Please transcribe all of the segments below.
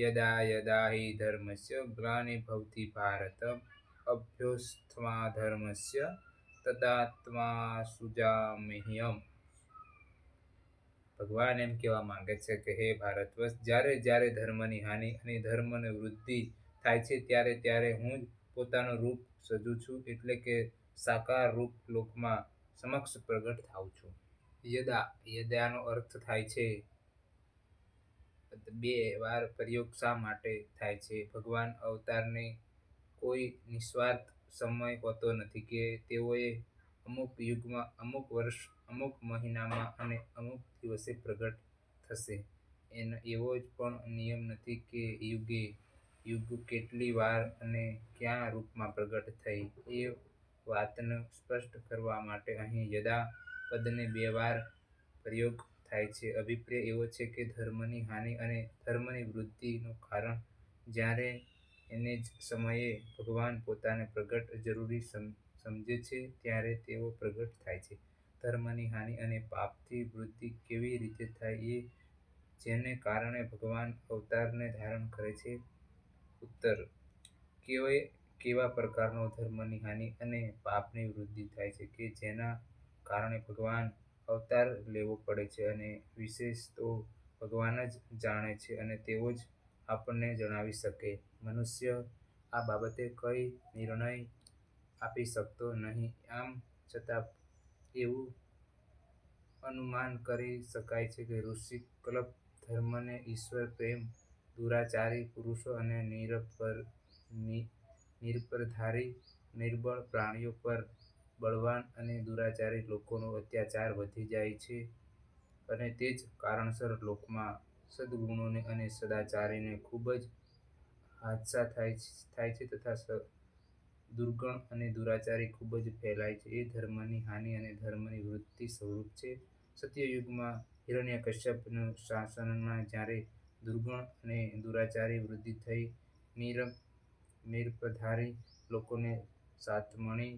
યદા યદા હિ ધર્મસ્ય ગ્લાનિર્ભવતિ ભારત અભ્યુત્થાનધર્મસ્ય તદાત્માનુસૃજામ્યહમ ભગવાન એમ કહેવા માંગે છે કે હે ભારતવર્ષ, જ્યારે જ્યારે ધર્મની હાનિ અને ધર્મની વૃદ્ધિ થાય છે, ત્યારે ત્યારે હું જ પોતાનું રૂપ સજું છું, એટલે કે સાકાર રૂપ લોકમાં સમક્ષ પ્રગટ થાઉં છું. યદા, યદાનો અર્થ થાય છે બે વાર પ્રયોગ શા માટે થાય છે? ભગવાન અવતારને કોઈ નિસ્વાર્થ સમય હોતો નથી કે તેઓએ અમુક યુગમાં, અમુક વર્ષ, અમુક મહિનામાં અને અમુક દિવસે પ્રગટ થશે. એનો, એવો જ પણ નિયમ નથી કે યુગે, યુગ કેટલી વાર અને ક્યાં રૂપમાં પ્રગટ થઈ. એ વાતને સ્પષ્ટ કરવા માટે અહીં યદા પદને બે વાર પ્રયોગ થાય છે. અભિપ્રાય એવો છે કે ધર્મની હાનિ અને ધર્મની વૃદ્ધિનું કારણ જ્યારે એને જ સમયે ભગવાન પોતાને પ્રગટ જરૂરી સમજે છે, ત્યારે તેઓ પ્રગટ થાય છે. ધર્મની હાનિ અને પાપથી વૃદ્ધિ કેવી રીતે થાય એ જેને કારણે ભગવાન અવતારને ધારણ કરે છે. ઉત્તર. કેવા પ્રકારનો ધર્મની હાનિ અને પાપની વૃદ્ધિ થાય છે કે જેના કારણે ભગવાન અવતાર લેવો પડે છે અને વિશેષ તો ભગવાન જ જાણે છે અને તેઓ જ આપણને જણાવી શકે. મનુષ્ય આ બાબતે કઈ નિર્ણય આપી શકતો નહીં. આમ છતાં એવું અનુમાન કરી શકાય છે કે ઋષિ કલ્પ ધર્મને ઈશ્વર, પ્રેમ, દુરાચારી, પુરુષો અને નિરપર નિરપરધારી, નિર્બળ પ્રાણીઓ પર બળવાન અને દુરાચારી લોકોનો અત્યાચાર વધી જાય છે અને તે જ કારણસર લોકમાં સદગુણોને અને સદાચારીને ખૂબ જ હાદસા થાય થાય છે તથા દુર્ગણ અને દુરાચારી ખૂબ જ ફેલાય છે. એ ધર્મની હાનિ અને ધર્મની વૃદ્ધિ સ્વરૂપ છે. સત્યયુગમાં હિરણ્ય કશ્યપનું શાસનમાં જ્યારે દુર્ગણ અને દુરાચારી વૃદ્ધિ થઈ નિરપરાધી લોકોને સતામણી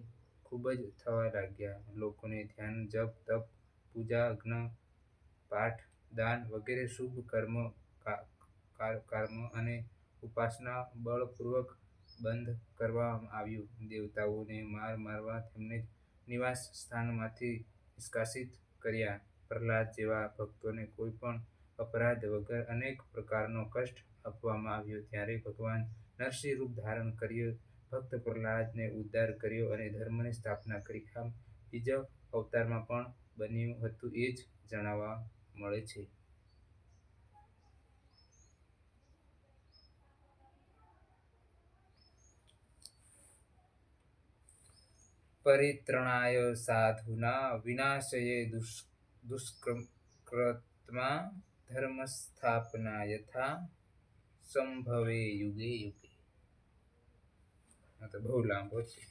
ખૂબ જ થવા લાગ્યા. લોકોને ધ્યાન, જપ, તપ, પૂજા, અગ્ન, પાઠ, દાન વગેરે શુભ કર્મ અને ઉપાસના બળપૂર્વક બંધ કરવામાં આવ્યું. દેવતાઓને માર મારવા તેમને નિવાસ સ્થાનમાંથી નિષ્કાસિત કર્યા. પ્રહલાદ જેવા ભક્તોને કોઈ પણ અપરાધ વગર અનેક પ્રકારનો કષ્ટ આપવામાં આવ્યો. ત્યારે ભગવાન નરસિંહ રૂપ ધારણ કરી ભક્ત પ્રહલાદને ઉદ્ધાર કર્યો અને ધર્મની સ્થાપના કરી. આમ બીજા અવતારમાં પણ બન્યું હતું એ જ જણાવવા મળે છે. પરિત્રણાય સાધુના વિનાશયે દુષ્કૃતમાં ધર્મ સ્થાપના યથા સંભવે યુગે યુગે. તો બહુ લાંબો છે